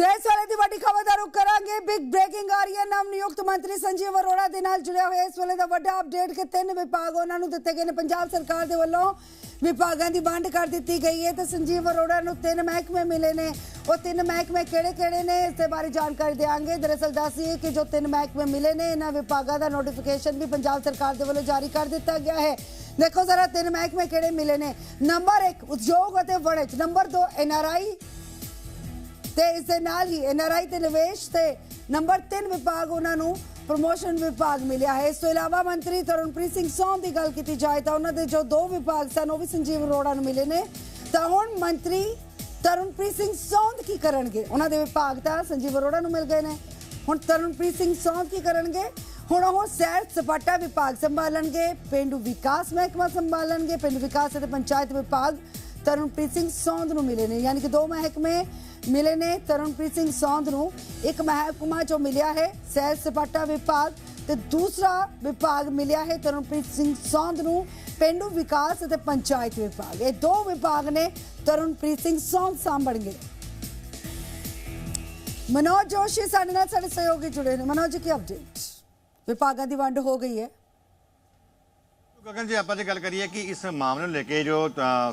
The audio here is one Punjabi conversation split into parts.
ਤੇ ਇਸ ਵੇਲੇ ਦੀ ਵੱਡੀ ਖਬਰ ਕਰਾਂਗੇ। ਬਿਗ ਬ੍ਰੇਕਿੰਗ ਆ ਰਹੀ ਹੈ। ਨਵ ਨਿਯੁਕਤ ਮੰਤਰੀ ਸੰਜੀਵ ਅਰੋੜਾ ਦੇ ਨਾਲ ਜੁੜਿਆ ਹੋਇਆ ਇਸ ਵੇਲੇ ਦਾ ਵੱਡਾ ਅਪਡੇਟ ਕਿ ਤਿੰਨ ਵਿਭਾਗ ਉਹਨਾਂ ਨੂੰ ਦਿੱਤੇ ਗਏ ਨੇ। ਪੰਜਾਬ ਸਰਕਾਰ ਦੇ ਵੱਲੋਂ ਵਿਭਾਗਾਂ ਦੀ ਵੰਡ ਕਰ ਦਿੱਤੀ ਗਈ ਹੈ ਤੇ ਸੰਜੀਵ ਅਰੋੜਾ ਨੂੰ ਤਿੰਨ ਮਹਿਕਮੇ ਮਿਲੇ ਨੇ। ਉਹ ਤਿੰਨ ਮਹਿਕਮੇ ਕਿਹੜੇ-ਕਿਹੜੇ ਨੇ, ਇਸ ਦੇ ਬਾਰੇ ਜਾਣਕਾਰੀ ਦੇਵਾਂਗੇ ਦਰਅਸਲ ਦੱਸੀਏ ਕਿ ਜੋ ਤਿੰਨ ਮਹਿਕਮੇ ਮਿਲੇ ਨੇ, ਇਹਨਾਂ ਵਿਭਾਗਾਂ ਦਾ ਨੋਟੀਫਿਕੇਸ਼ਨ ਵੀ ਪੰਜਾਬ ਸਰਕਾਰ ਦੇ ਵੱਲੋਂ ਜਾਰੀ ਕਰ ਦਿੱਤਾ ਗਿਆ ਹੈ। ਦੇਖੋ ਜ਼ਰਾ ਤਿੰਨ ਮਹਿਕਮੇ ਕਿਹੜੇ ਮਿਲੇ ਨੇ। ਨੰਬਰ 1 ਉਦਯੋਗ ਅਤੇ ਵਣਜ। ਨੰਬਰ 2 ਐਨਆਰਆਈ ਤੇ ਇਸ ਦੇ ਨਾਲ ਹੀ ਐਨਆਰਆਈ ਤੇ ਨਿਵੇਸ਼ ਤੇ ਨੰਬਰ 3 ਵਿਭਾਗ ਉਹਨਾਂ ਨੂੰ ਪ੍ਰੋਮੋਸ਼ਨ ਵਿਭਾਗ ਮਿਲਿਆ ਹੈ। ਇਸ ਤੋਂ ਇਲਾਵਾ ਮੰਤਰੀ ਤਰਨਪ੍ਰੀਤ ਸਿੰਘ ਸੌਨ ਦੀ ਗੱਲ ਕੀਤੀ ਜਾਏ ਤਾਂ ਉਹਨਾਂ ਦੇ ਜੋ ਦੋ ਵਿਭਾਗ ਸਨ, ਉਹ ਵੀ ਸੰਜੀਵ ਅਰੋੜਾ ਨੂੰ ਮਿਲੇ ਨੇ। ਤਾਂ ਹੁਣ ਮੰਤਰੀ ਤਰਨਪ੍ਰੀਤ ਸਿੰਘ ਸੌਂਦ ਕੀ ਕਰਨਗੇ? ਉਹਨਾਂ ਦੇ ਵਿਭਾਗ ਤਾਂ ਸੰਜੀਵ ਅਰੋੜਾ ਨੂੰ ਮਿਲ ਗਏ ਨੇ। ਹੁਣ ਤਰਨਪ੍ਰੀਤ ਸਿੰਘ ਸੌਂਦ ਕੀ ਕਰਨਗੇ? ਹੁਣ ਉਹ ਸੈਰ ਸਪਾਟਾ ਵਿਭਾਗ ਸੰਭਾਲਣਗੇ, ਪਿੰਡੂ ਵਿਕਾਸ ਮਹਿਕਮਾ ਸੰਭਾਲਣਗੇ। ਪਿੰਡ ਵਿਕਾਸ ਅਤੇ ਪੰਚਾਇਤ ਵਿਭਾਗ ਤਰਨਪ੍ਰੀਤ ਸਿੰਘ ਸੌਂਦ ਨੂੰ ਮਿਲੇ ਨੇ, ਯਾਨੀ ਕਿ ਦੋ ਮਹਿਕਮੇ ਮਿਲੇ ਨੇ ਤਰਨਪ੍ਰੀਤ ਸਿੰਘ ਸੌਂਦ ਨੂੰ। ਇੱਕ ਮਹਿਕਮਾ ਜੋ ਮਿਲਿਆ ਹੈ ਸੈਰ ਸਪਾਟਾ ਵਿਭਾਗ ਤੇ ਦੂਸਰਾ ਵਿਭਾਗ ਮਿਲਿਆ ਹੈ ਤਰਨਪ੍ਰੀਤ ਸਿੰਘ ਸੌਂਦ ਨੂੰ, ਪਿੰਡੂ ਵਿਕਾਸ ਅਤੇ ਪੰਚਾਇਤ ਵਿਭਾਗ। ਇਹ ਦੋ ਵਿਭਾਗ ਨੇ ਤਰਨਪ੍ਰੀਤ ਸਿੰਘ ਸੌਂਦ ਸਾਂਭਣਗੇ ਮਨੋਜ ਜੋਸ਼ੀ ਸਾਡੇ ਨਾਲ, ਸਾਡੇ ਸਹਿਯੋਗੀ ਜੁੜੇ ਨੇ। ਮਨੋਜ ਜੀ, ਕੀ ਅਪਡੇਟ ਵਿਭਾਗਾਂ ਦੀ ਵੰਡ ਹੋ ਗਈ ਹੈ। ਗਗਨ ਜੀ ਆਪਾਂ ਜੇ ਗੱਲ ਕਰੀਏ ਕਿ ਇਸ ਮਾਮਲੇ ਨੂੰ ਲੈ ਕੇ ਜੋ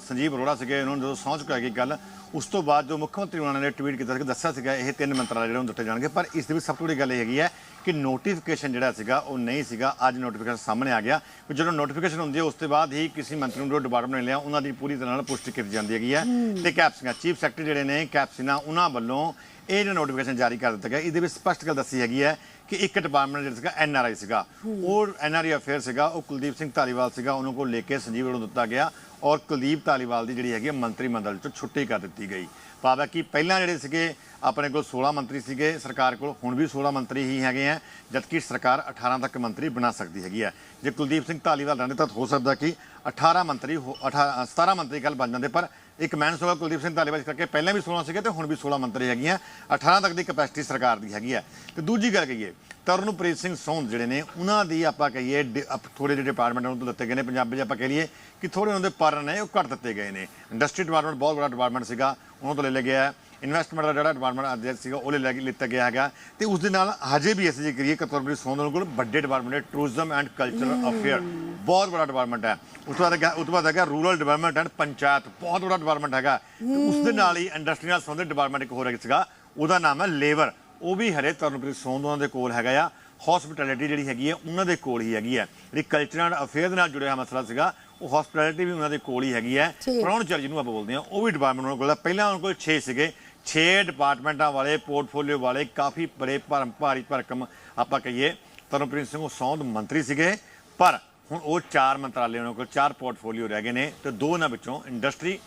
ਸੰਜੀਵ ਅਰੋੜਾ ਸੀਗੇ ਉਹਨਾਂ ਨੂੰ ਜਦੋਂ ਸਹੁੰ ਚੁਕਾਈ ਗਈ ਗੱਲ ਉਸ ਤੋਂ ਬਾਅਦ ਜੋ ਮੁੱਖ ਮੰਤਰੀ ਉਹਨਾਂ ਨੇ ਟਵੀਟ ਕੀਤਾ ਸੀ ਦੱਸਿਆ ਸੀਗਾ ਇਹ ਤਿੰਨ ਮੰਤਰਾਲੇ ਜਿਹੜੇ ਉਹ ਦਿੱਤੇ ਜਾਣਗੇ ਪਰ ਇਸ ਦੇ ਵਿੱਚ ਸਭ ਤੋਂ ਵੱਡੀ ਗੱਲ ਇਹ ਹੈਗੀ ਹੈ ਕਿ ਨੋਟੀਫਿਕੇਸ਼ਨ ਜਿਹੜਾ ਸੀਗਾ ਉਹ ਨਹੀਂ ਸੀਗਾ ਅੱਜ ਨੋਟੀਫਿਕੇਸ਼ਨ ਸਾਹਮਣੇ ਆ ਗਿਆ। ਕਿ ਜਦੋਂ ਨੋਟੀਫਿਕੇਸ਼ਨ ਹੁੰਦੀ ਹੈ ਉਸ ਤੋਂ ਬਾਅਦ ਹੀ ਕਿਸੇ ਮੰਤਰੀ ਨੂੰ ਜੋ ਡਿਪਾਰਟਮੈਂਟ ਨੇ ਲਿਆ ਉਹਨਾਂ ਦੀ ਪੂਰੀ ਤਰ੍ਹਾਂ ਨਾਲ ਪੁਸ਼ਟੀ ਕੀਤੀ ਜਾਂਦੀ ਹੈਗੀ ਹੈ। ਤੇ ਕੈਪਸਿਨਾ ਚੀਫ ਸੈਕਟਰੀ ਜਿਹੜੇ ਨੇ ਕੈਪਸਿਨਾ ਉਹਨਾਂ ਵੱਲੋਂ ਇਹ ਜਿਹੜਾ ਨੋਟੀਫਿਕੇਸ਼ਨ ਜਾਰੀ ਕਰ ਦਿੱਤਾ ਗਿਆ ਇਹਦੇ ਵਿੱਚ ਸਪਸ਼ਟ ਗੱਲ ਦੱਸੀ ਹੈਗੀ ਹੈ ਕਿ ਇੱਕ ਡਿਪਾਰਟਮੈਂਟ ਜਿਹੜਾ ਸੀਗਾ ਐਨਆਰਆਈ ਸੀਗਾ। ਉਹ ਐਨਆਰਆਈ ਅਫੇਅਰ ਸੀਗਾ ਉਹ ਕੁਲਦੀਪ ਸਿੰਘ ਧਾਲੀਵਾਲ ਸੀਗਾ ਉਹਨੂੰ ਕੋਲ ਲੈ ਕੇ ਸੰਜੀਵ ਨੂੰ ਦਿੱਤਾ ਗਿਆ ਔਰ ਕੁਲਦੀਪ ਧਾਲੀਵਾਲ ਦੀ ਜਿਹੜੀ ਹੈਗੀ ਮੰਤਰੀ ਮੰਡਲ ਚੋਂ ਛੁੱਟੀ ਕਰ ਦਿੱਤੀ ਗਈ। ਹੈ ਕਿ ਪਹਿਲਾਂ ਜਿਹੜੇ ਸੀਗੇ ਆਪਣੇ ਕੋਲ 16 ਮੰਤਰੀ ਸੀਗੇ ਸਰਕਾਰ ਕੋਲ ਹੁਣ ਵੀ 16 ਮੰਤਰੀ ਹੀ ਹੈਗੇ ਆ ਜਦਕਿ ਸਰਕਾਰ 18 ਤੱਕ ਮੰਤਰੀ ਬਣਾ ਸਕਦੀ ਹੈਗੀ ਹੈ। ਜੇ ਕੁਲਦੀਪ ਸਿੰਘ ਧਾਲੀਵਾਲ ਰਹਿੰਦੇ ਤਾਂ ਹੋ ਸਕਦਾ ਕਿ 18 ਮੰਤਰੀ ਹੋ- 18 17 ਮੰਤਰੀ ਕੱਲ ਬਣ ਜਾਂਦੇ ਪਰ ਇੱਕ ਮੈਨਸ ਹੋਗਾ ਕੁਲਦੀਪ ਸਿੰਘ ਧਾਲੀਵਾਲ ਕਰਕੇ ਪਹਿਲਾਂ ਵੀ 16 ਸੀਗੇ ਤੇ ਹੁਣ ਵੀ 16 ਮੰਤਰੀ ਹੈਗੀਆਂ। 18 ਤੱਕ ਦੀ ਕਪੈਸਿਟੀ ਸਰਕਾਰ ਦੀ ਹੈਗੀ ਹੈ ਤੇ ਦੂਜੀ ਗੱਲ ਕਹੀਏ ਤਰਨਪ੍ਰੀਤ ਸਿੰਘ ਸੌਂਦ ਜਿਹੜੇ ਨੇ, ਉਹਨਾਂ ਦੀ ਆਪਾਂ ਕਹੀਏ ਡਿ- ਅਪ- ਥੋੜੇ ਜਿਹੇ ਡਿਪਾਰਟਮੈਂਟ ਉਹਨਾਂ ਤੋਂ ਦਿੱਤੇ ਗਏ ਨੇ। ਪੰਜਾਬੀ 'ਚ ਆਪਾਂ ਕਹ ਲਈਏ ਕਿ ਥੋੜੇ ਉਹਨਾਂ ਦੇ ਪਰ ਨੇ, ਉਹ ਘੱਟ ਦਿੱਤੇ ਗਏ ਨੇ। ਇੰਡਸਟਰੀ ਡਿਪਾਰਟਮੈਂਟ ਬਹੁਤ ਵੱਡਾ ਡਿਪਾਰਟਮੈਂਟ ਸੀਗਾ, ਉਹਨਾਂ ਤੋਂ ਲੈ ਲਿਆ ਗਿਆ। ਇਨਵੈਸਟਮੈਂਟ ਦਾ ਜਿਹੜਾ ਡਿਪਾਰਟਮੈਂਟ ਅਧਿਆਇਕ ਸੀਗਾ ਉਹ ਲੈ ਲਿੱਤਾ ਗਿਆ ਹੈਗਾ। ਤੇ ਉਸ ਦੇ ਨਾਲ ਹਜੇ ਵੀ ਅਸੀਂ ਜੇ ਕਰੀਏ ਕਿ ਤਰਨਪ੍ਰੀਤ ਸੌਂਦ ਉਹਨਾਂ ਕੋਲ ਵੱਡੇ ਡਿਪਾਰਟਮੈਂਟ ਹੈ ਟੂਰਿਜ਼ਮ ਐਂਡ ਕਲਚਰਲ ਅਫੇਅਰ ਬਹੁਤ ਬੜਾ ਡਿਪਾਰਟਮੈਂਟ ਹੈ। ਉਸ ਤੋਂ ਬਾਅਦ ਉਸ ਤੋਂ ਬਾਅਦ ਹੈਗਾ ਰੂਰਲ ਡਿਵੈਲਪਮੈਂਟ ਐਂਡ ਪੰਚਾਇਤ। ਬਹੁਤ ਬੜਾ ਡਿਪਾਰਟਮੈਂਟ ਹੈਗਾ। ਉਸ ਦੇ ਨਾਲ ਹੀ ਇੰਡਸਟਰੀ ਨਾਲ ਸੰਬੰਧਿਤ ਡਿਪਾਰਟਮੈਂਟ ਇੱਕ ਹੋਰ ਸੀਗਾ। ਉਹਦਾ ਨਾਮ ਹੈ ਲੇਬਰ ਉਹ ਵੀ ਹਰੇ ਤਰਨਪ੍ਰੀਤ ਸੌਂਦ ਉਹਨਾਂ ਦੇ ਕੋਲ ਹੈਗਾ ਆ। ਹਸਪਿਟੈਲਿਟੀ ਜਿਹੜੀ ਹੈਗੀ ਹੈ ਉਹਨਾਂ ਦੇ ਕੋਲ ਹੀ ਹੈਗੀ ਹੈ। ਜਿਹੜੀ ਕਲਚਰਲ ਅਫੇਅਰ ਦੇ ਨਾਲ ਜੁੜਿਆ ਹੋਇਆ ਮਸਲਾ ਸੀਗਾ ਉਹ ਹਸਪਿਟੈਲਿਟੀ ਵੀ ਉਹਨਾਂ ਦੇ ਕੋਲ ਹੀ ਹੈਗੀ ਹੈ। ਠੀਕ। ਪ੍ਰਾਹੁਣਚਾਰੀ ਜਿਹਨੂੰ ਆਪਾਂ ਬੋਲਦੇ ਹਾਂ ਉਹ ਵੀ ਡਿਪਾਰਟਮੈਂਟ ਉਹਨਾਂ ਕੋਲ ਪਹਿਲਾਂ ਉਹਨਾਂ ਕੋਲ 6 ਸੀਗੇ। 6 ਡਿਪਾਰਟਮੈਂਟਾਂ ਵਾਲੇ ਪੋਰਟਫੋਲੀਓ ਵਾਲੇ ਕਾਫੀ ਬੜੇ ਭਰਮ ਭਾਰੀ ਭਰਕਮ ਆਪਾਂ ਕਹੀਏ ਤਰਨਪ੍ਰੀਤ ਸਿੰਘ ਉਹ ਸੌਂਦ ਮੰਤਰੀ ਸੀਗੇ ਪਰ ਹੁਣ ਉਹ ਚਾਰ ਮੰਤਰਾਲੇ ਉਹਨਾਂ ਕੋਲ ਚਾਰ ਪੋਰਟਫੋਲੀਓ ਰਹਿ ਗਏ ਨੇ ਤੇ ਦੋ ਉਹਨਾਂ ਵਿੱਚੋਂ ਇੰਡਸਟਰੀ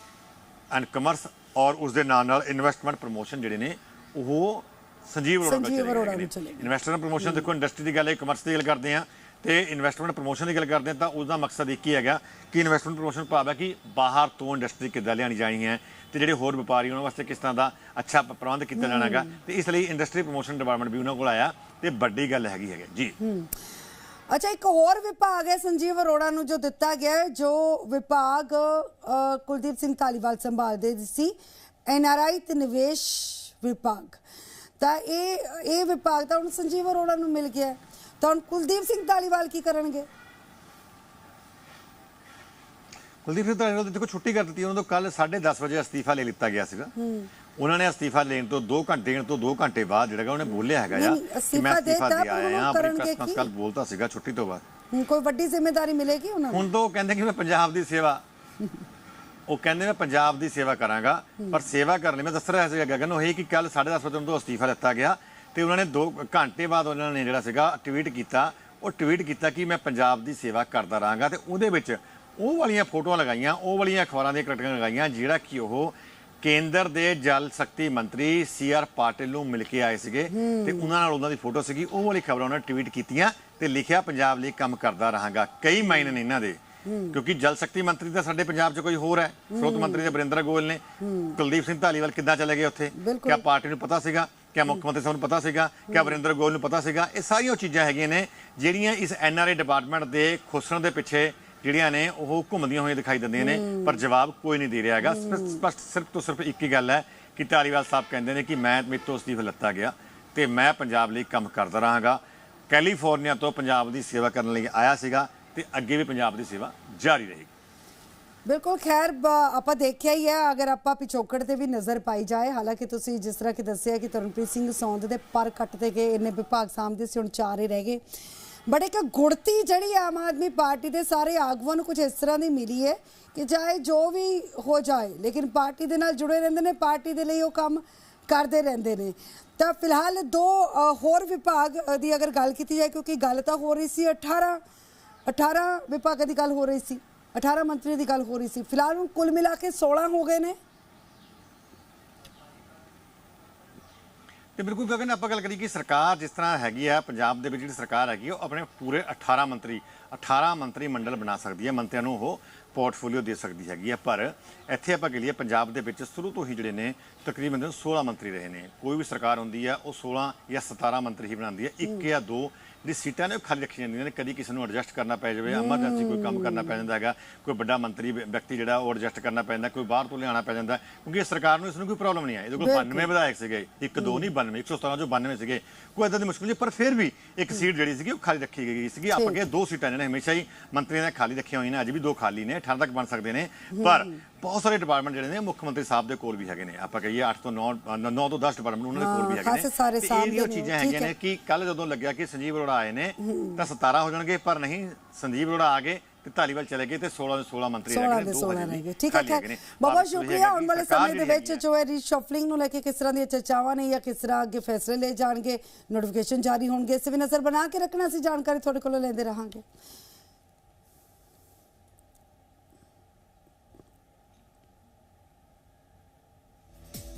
ਐਂਡ ਕਮਰਸ ਔਰ ਉਸ ਦੇ ਨਾਲ ਨਾਲ ਇਨਵੈਸਟਮੈਂਟ ਪ੍ਰੋਮੋਸ਼ਨ ਜਿਹੜੇ ਨੇ ਉਹ ਸੰਜੀਵ ਅਰੋੜਾ ਚਲੇ ਗਏ। ਇਨਵੈਸਟਰ ਪ੍ਰੋਮੋਸ਼ਨ ਦੇਖੋ ਇੰਡਸਟਰੀ ਦੀ ਗੱਲ ਹੈ ਕਮਰਸ ਦੀ ਗੱਲ ਕਰਦੇ ਆ ਤੇ ਇਨਵੈਸਟਮੈਂਟ ਪ੍ਰੋਮੋਸ਼ਨ ਦੀ ਗੱਲ ਕਰਦੇ ਆ ਤਾਂ ਉਸ ਦਾ ਮਕਸਦ ਇੱਕ ਹੀ ਹੈਗਾ ਕਿ ਇਨਵੈਸਟਮੈਂਟ ਪ੍ਰੋਮੋਸ਼ਨ ਭਾਵ ਹੈ ਕਿ ਬਾਹਰ ਤੋਂ ਇੰਡਸਟਰੀ ਕਿੱਦਾਂ ਲਿਆਣੀ ਜਾਣੀ ਹੈ ਤੇ ਜਿਹੜੇ ਹੋਰ ਵਪਾਰੀ ਉਹਨਾਂ ਵਾਸਤੇ ਕਿਸ ਤਰ੍ਹਾਂ ਦਾ ਅੱਛਾ ਪ੍ਰਬੰਧ ਕੀਤਾ ਜਾਣਾ ਹੈਗਾ ਤੇ ਇਸ ਲਈ ਇੰਡਸਟਰੀ ਪ੍ਰੋਮੋਸ਼ਨ ਡਿਪਾਰਟਮੈਂਟ ਵੀ ਉਹਨਾਂ ਕੋਲ ਆਇਆ ਤੇ ਵੱਡੀ ਗੱਲ ਹੈਗੀ ਹੈਗੇ ਜੀ। ਅੱਛਾ ਇੱਕ ਹੋਰ ਵਿਭਾਗ ਹੈ ਸੰਜੀਵ ਅਰੋੜਾ ਨੂੰ ਜੋ ਦਿੱਤਾ ਗਿਆ ਹੈ ਜੋ ਵਿਭਾਗ ਕੁਲਦੀਪ ਸਿੰਘ ਧਾਲੀਵਾਲ ਸੰਭਾਲਦੇ ਸੀ ਐਨਆਰਆਈ ਤੇ ਨਿਵੇਸ਼ ਵਿਭਾਗ। ਤਾਂ ਇਹ ਇਹ ਵਿਭਾਗ ਤਾਂ ਹੁਣ ਸੰਜੀਵ ਅਰੋੜਾ ਨੂੰ ਮਿਲ ਗਿਆ ਹੈ। ਤਾਂ ਹੁਣ ਕੁਲਦੀਪ ਸਿੰਘ ਧਾਲੀਵਾਲ ਕੀ ਕਰਨਗੇ? ਕੁਲਦੀਪ ਸਿੰਘ ਧਾਲੀਵਾਲ ਦੀ ਦੇਖੋ ਛੁੱਟੀ ਕਰ ਦਿੱਤੀ ਉਹਨਾਂ ਤੋਂ ਕੱਲ 10:30 ਵਜੇ ਅਸਤੀਫਾ ਲੈ ਲਿੱਤਾ ਗਿਆ ਸੀਗਾ। ਉਹਨਾਂ ਨੇ ਅਸਤੀਫਾ ਲੈਣ ਤੋਂ 2 ਘੰਟੇ ਦੇਣ ਤੋਂ 2 ਘੰਟੇ ਬਾਅਦ ਜਿਹੜਾ ਉਹਨੇ ਬੋਲਿਆ ਹੈਗਾ ਨਹੀਂ, ਕਿ ਮੈਂ ਅਸਤੀਫਾ ਦੇ ਆਇਆ ਆ ਆਪਣੀ ਕਰਨਗੇ ਪ੍ਰੈਸ ਕਾਨਫਰੰਸ ਕੀ? ਕੱਲ ਬੋਲਤਾ ਸੀਗਾ ਛੁੱਟੀ ਤੋਂ ਬਾਅਦ। ਕੋਈ ਵੱਡੀ ਜ਼ਿੰਮੇਵਾਰੀ ਮਿਲੇਗੀ ਉਹਨਾਂ ਨੂੰ? ਹੁਣ ਤੋਂ ਕਹਿੰਦੇ ਕਿ ਮੈਂ ਪੰਜਾਬ ਦੀ ਸੇਵਾ ਉਹ ਕਹਿੰਦੇ ਮੈਂ ਪੰਜਾਬ ਦੀ ਸੇਵਾ ਕਰਾਂਗਾ ਪਰ ਸੇਵਾ ਕਰਨ ਲਈ ਮੈਂ ਦੱਸ ਰਿਹਾ ਸੀਗਾ ਗਗਨ ਉਹ ਇਹ ਕਿ ਕੱਲ 10:30 ਵਜੇ ਉਹਨਾਂ ਤੋਂ ਅਸਤੀਫਾ ਦਿੱਤਾ ਗਿਆ। ਤੇ ਉਹਨਾਂ ਨੇ 2 ਘੰਟੇ ਬਾਅਦ ਉਹਨਾਂ ਨੇ ਜਿਹੜਾ ਸੀਗਾ ਟਵੀਟ ਕੀਤਾ ਉਹ ਟਵੀਟ ਕੀਤਾ ਕਿ ਮੈਂ ਪੰਜਾਬ ਦੀ ਸੇਵਾ ਕਰਦਾ ਰਹਾਂਗਾ ਤੇ ਉਹਦੇ ਵਿੱਚ ਉਹ ਵਾਲੀਆਂ ਫੋਟੋਆਂ ਲਗਾਈਆਂ ਉਹ ਵਾਲੀਆਂ ਅਖਬਾਰਾਂ ਦੀਆਂ ਕਟਿੰਗਾਂ ਲਗਾਈਆਂ ਜਿਹੜਾ ਕਿ ਉਹ ਕੇਂਦਰ ਦੇ ਜਲ ਸ਼ਕਤੀ ਮੰਤਰੀ ਸੀ ਆਰ ਪਾਟਿਲ ਨੂੰ ਮਿਲ ਕੇ ਆਏ ਸੀਗੇ ਤੇ ਉਹਨਾਂ ਨਾਲ ਉਹਨਾਂ ਦੀ ਫੋਟੋ ਸੀਗੀ ਉਹ ਵਾਲੀ ਖਬਰਾਂ ਉਹਨਾਂ ਨੇ ਟਵੀਟ ਕੀਤੀਆਂ ਤੇ ਲਿਖਿਆ ਪੰਜਾਬ ਲਈ ਕੰਮ ਕਰਦਾ ਰਹਾਂਗਾ। ਕਈ ਮਾਇਨੇ ਨੇ ਇਹਨਾਂ ਦੇ ਕਿਉਂਕਿ ਜਲ ਸ਼ਕਤੀ ਮੰਤਰੀ ਤਾਂ ਸਾਡੇ ਪੰਜਾਬ 'ਚ ਕੋਈ ਹੋਰ ਹੈ। ਸਰੋਤ ਮੰਤਰੀ ਦੇ ਬਰਿੰਦਰ ਗੋਇਲ ਨੇ। ਕੁਲਦੀਪ ਸਿੰਘ ਧਾਲੀਵਾਲ ਕਿੱਦਾਂ ਚਲੇ ਗਏ ਉੱਥੇ। ਕਿਆ ਪਾਰਟੀ ਨੂੰ ਪਤਾ ਸੀਗਾ? ਕਿਆ ਮੁੱਖ ਮੰਤਰੀ ਸਾਹਿਬ ਨੂੰ ਪਤਾ ਸੀਗਾ ਕਿਆ ਬਰਿੰਦਰ ਗੋਇਲ ਨੂੰ ਪਤਾ ਸੀਗਾ ਇਹ ਸਾਰੀਆਂ ਚੀਜ਼ਾਂ ਹੈਗੀਆਂ ਨੇ ਜਿਹੜੀਆਂ ਇਸ ਐਨਆਰਏ ਡਿਪਾਰਟਮੈਂਟ ਦੇ ਖੁਸਣ ਦੇ ਪਿੱਛੇ ਜਿਹੜੀਆਂ ਨੇ ਉਹ ਘੁੰਮਦੀਆਂ ਹੋਈਆਂ ਦਿਖਾਈ ਦਿੰਦੀਆਂ ਨੇ ਪਰ ਜਵਾਬ ਕੋਈ ਨਹੀਂ ਦੇ ਰਿਹਾ ਹੈਗਾ। ਸਪਸ਼ਟ ਸਿਰਫ ਤੋਂ ਸਿਰਫ ਇੱਕ ਹੀ ਗੱਲ ਹੈ ਕਿ ਧਾਲੀਵਾਲ ਸਾਹਿਬ ਕਹਿੰਦੇ ਨੇ ਕਿ ਮੈਂ ਮੇਰੇ ਤੋਂ ਅਸਤੀਫਾ ਲੱਤਾ ਗਿਆ ਤੇ ਮੈਂ ਪੰਜਾਬ ਲਈ ਕੰਮ ਕਰਦਾ ਰਹਾਂਗਾ। ਕੈਲੀਫੋਰਨੀਆ ਤੋਂ ਪੰਜਾਬ ਦੀ ਸੇਵਾ ਕਰਨ ਲਈ ਆਇਆ ਸੀਗਾ ਤੇ ਅੱਗੇ ਵੀ ਪੰਜਾਬ ਦੀ ਸੇਵਾ ਜਾਰੀ ਰਹੇਗੀ। ਬਿਲਕੁਲ, ਖੈਰ, ਬ- ਆਪਾਂ ਦੇਖਿਆ ਹੀ ਹੈ, ਅਗਰ ਆਪਾਂ ਪਿਛੋਕੜ ਤੇ ਵੀ ਨਜ਼ਰ ਪਾਈ ਜਾਏ, ਹਾਲਾਂਕਿ ਤੁਸੀਂ ਜਿਸ ਤਰ੍ਹਾਂ ਕਿ ਦੱਸਿਆ ਕਿ ਤਰਨਪ੍ਰੀਤ ਸਿੰਘ ਸੌਂਦ ਦੇ ਪਰ ਕੱਟਦੇ ਗਏ, ਇੰਨੇ ਵਿਭਾਗ ਸਾਹਮਣੇ ਸੀ, ਹੁਣ ਚਾਰ ਹੀ ਰਹਿ ਗਏ। ਬਟ ਇੱਕ ਗੁੜਤੀ ਜਿਹੜੀ ਆਮ ਆਦਮੀ ਪਾਰਟੀ ਦੇ ਸਾਰੇ ਆਗੂਆਂ ਨੂੰ ਕੁਝ ਇਸ ਤਰ੍ਹਾਂ ਦੀ ਮਿਲੀ ਹੈ ਕਿ ਚਾਹੇ ਜੋ ਵੀ ਹੋ ਜਾਏ, ਲੇਕਿਨ ਪਾਰਟੀ ਦੇ ਨਾਲ ਜੁੜੇ ਰਹਿੰਦੇ ਨੇ, ਪਾਰਟੀ ਦੇ ਲਈ ਉਹ ਕੰਮ ਕਰਦੇ ਰਹਿੰਦੇ ਨੇ। ਤਾਂ ਫਿਲਹਾਲ ਦੋ ਹੋਰ ਵਿਭਾਗ ਦੀ ਅਗਰ ਗੱਲ ਕੀਤੀ ਜਾਏ, ਕਿਉਂਕਿ ਗੱਲ ਤਾਂ ਹੋ ਰਹੀ ਸੀ 18 18 ਵਿਭਾਗਾਂ ਦੀ ਗੱਲ ਹੋ ਰਹੀ ਸੀ। 18 ਮੰਤਰੀ ਦੀ ਗੱਲ ਹੋ ਰਹੀ ਸੀ। ਫਿਲਹਾਲ ਹੁਣ ਕੁੱਲ ਮਿਲਾ ਕੇ 16 ਹੋ ਗਏ ਨੇ। ਤੇ ਬਿਲਕੁਲ ਗਗਨ, ਆਪਾਂ ਗੱਲ ਕਰੀ ਕਿ ਸਰਕਾਰ ਜਿਸ ਤਰ੍ਹਾਂ ਹੈਗੀ ਆ, ਪੰਜਾਬ ਦੇ ਵਿੱਚ ਜਿਹੜੀ ਸਰਕਾਰ ਹੈਗੀ ਉਹ ਆਪਣੇ ਪੂਰੇ 18 ਮੰਤਰੀ 18 ਮੰਤਰੀ ਮੰਡਲ ਬਣਾ ਸਕਦੀ ਹੈ ਮੰਤਰੀਆਂ ਨੂੰ ਉਹ ਪੋਰਟਫੋਲੀਓ ਦੇ ਸਕਦੀ ਹੈਗੀ ਆ ਪਰ ਇੱਥੇ ਆਪਾਂ ਕਹੀਏ ਪੰਜਾਬ ਦੇ ਵਿੱਚ ਸ਼ੁਰੂ ਤੋਂ ਹੀ ਜਿਹੜੇ ਨੇ ਤਕਰੀਬਨ 16 ਮੰਤਰੀ ਰਹੇ ਨੇ। ਕੋਈ ਵੀ ਸਰਕਾਰ ਹੁੰਦੀ ਆ ਉਹ 16 ਜਾਂ 17 ਮੰਤਰੀ ਹੀ ਬਣਾਉਂਦੀ ਹੈ। ਇੱਕ ਜਾਂ ਦੋ ਜਿਹੜੀ ਸੀਟਾਂ ਨੇ ਉਹ ਖਾਲੀ ਰੱਖੀਆਂ ਜਾਂਦੀਆਂ ਨੇ ਕਦੀ ਕਿਸੇ ਨੂੰ ਐਡਜਸਟ ਕਰਨਾ ਪੈ ਜਾਵੇ ਐਮਰਜੈਂਸੀ ਕੋਈ ਕੰਮ ਕਰਨਾ ਪੈ ਜਾਂਦਾ ਹੈਗਾ ਕੋਈ ਵੱਡਾ ਮੰਤਰੀ ਵਿਅਕਤੀ ਜਿਹੜਾ ਉਹ ਐਡਜਸਟ ਕਰਨਾ ਪੈ ਜਾਂਦਾ ਕੋਈ ਬਾਹਰ ਤੋਂ ਲਿਆਉਣਾ ਪੈ ਜਾਂਦਾ ਕਿਉਂਕਿ ਸਰਕਾਰ ਨੂੰ ਇਸ ਨੂੰ ਕੋਈ ਪ੍ਰੋਬਲਮ ਨਹੀਂ ਹੈ। ਇਹਦੇ ਕੋਲ 92 ਵਿਧਾਇਕ ਸੀਗੇ ਇੱਕ ਦੋ ਨਹੀਂ 92 117 ਜੋ 92 ਸੀਗੇ। ਕੋਈ ਇਦਾਂ ਦੀ ਮੁਸ਼ਕਲ ਨਹੀਂ ਪਰ ਫਿਰ ਵੀ ਇੱਕ ਸੀਟ ਜਿਹੜੀ ਸੀਗੀ ਉਹ ਖਾਲੀ ਰੱਖੀ ਗਈ ਸੀਗੀ। ਆਪਾਂ ਕਹੇ ਦੋ ਸੀਟਾਂ ਨੇ ਹਮੇਸ਼ਾ ਹੀ ਮੰਤਰੀਆਂ ਨੇ ਖਾਲੀ ਰੱਖੀਆਂ ਹੋਈਆਂ ਨੇ ਅੱਜ ਵੀ ਦੋ ਖਾਲੀ ਨੇ 18 ਤੱਕ ਬਣ ਸਕਦੇ ਨੇ। ਪਰ ਬਹੁਤ ਸਾਰੇ ਡਿਪਾਰਟਮੈਂਟ ਜਿਹੜੇ ਨੇ ਮੁੱਖ ਮੰਤਰੀ ਸਾਹਿਬ ਦੇ ਕੋਲ ਵੀ ਹੈਗੇ ਨੇ। ਆਪਾਂ ਕਹੀਏ 8 ਤੋਂ 9 9 ਤੋਂ 10 ਡਿਪਾਰਟਮੈਂਟ ਉਹਨਾਂ ਦੇ ਕੋਲ ਵੀ ਹੈਗੇ ਨੇ। ਸਾਰੇ ਜਿਹੜੀਆਂ ਨੇ, ਚੀਜ਼ਾਂ ਹੈਗੀਆਂ। ਨੇ ਕਿ ਕੱਲ ਜਦੋਂ ਲੱਗਿਆ ਕਿ ਸੰਜੀਵ ਅਰੋੜਾ ਆਏ ਨੇ ਤਾਂ 17 ਹੋ ਜਾਣਗੇ ਪਰ ਨਹੀਂ ਸੰਜੀਵ ਅਰੋੜਾ ਆ ਗਏ। ਤੇ ਧਾਲੀਵਾਲ ਚਲੇ ਗਏ ਤੇ 16 ਦੇ 16 ਮੰਤਰੀ 16 ਰਹਿ ਦੇ ਗਏ ਨੇ 16 ਦੋ ਰਹਿ ਗਏ। ਠੀਕ ਹੈ। ਬਹੁਤ ਸ਼ੁਕਰੀਆ। ਆਉਣ ਵਾਲੇ ਸਮੇਂ ਦੇ ਵਿੱਚ ਜੋ ਹੈ ਰੀਸ਼ਫਲਿੰਗ ਨੂੰ ਲੈ ਕੇ ਕਿਸ ਤਰ੍ਹਾਂ ਦੀਆਂ ਚਰਚਾਵਾਂ ਨੇ ਜਾਂ ਕਿਸ ਤਰ੍ਹਾਂ ਅੱਗੇ ਫੈਸਲੇ ਲਏ ਜਾਣਗੇ ਨੋਟੀਫਿਕੇਸ਼ਨ ਜਾਰੀ ਹੋਣਗੇ ਇਸ ਵੀ ਨਜ਼ਰ ਬਣਾ ਕੇ ਰੱਖਣਾ ਸੀ ਜਾਣਕਾਰੀ ਤੁਹਾਡੇ ਕੋਲੋਂ ਲੈਂਦੇ ਰਹਾਂਗੇ।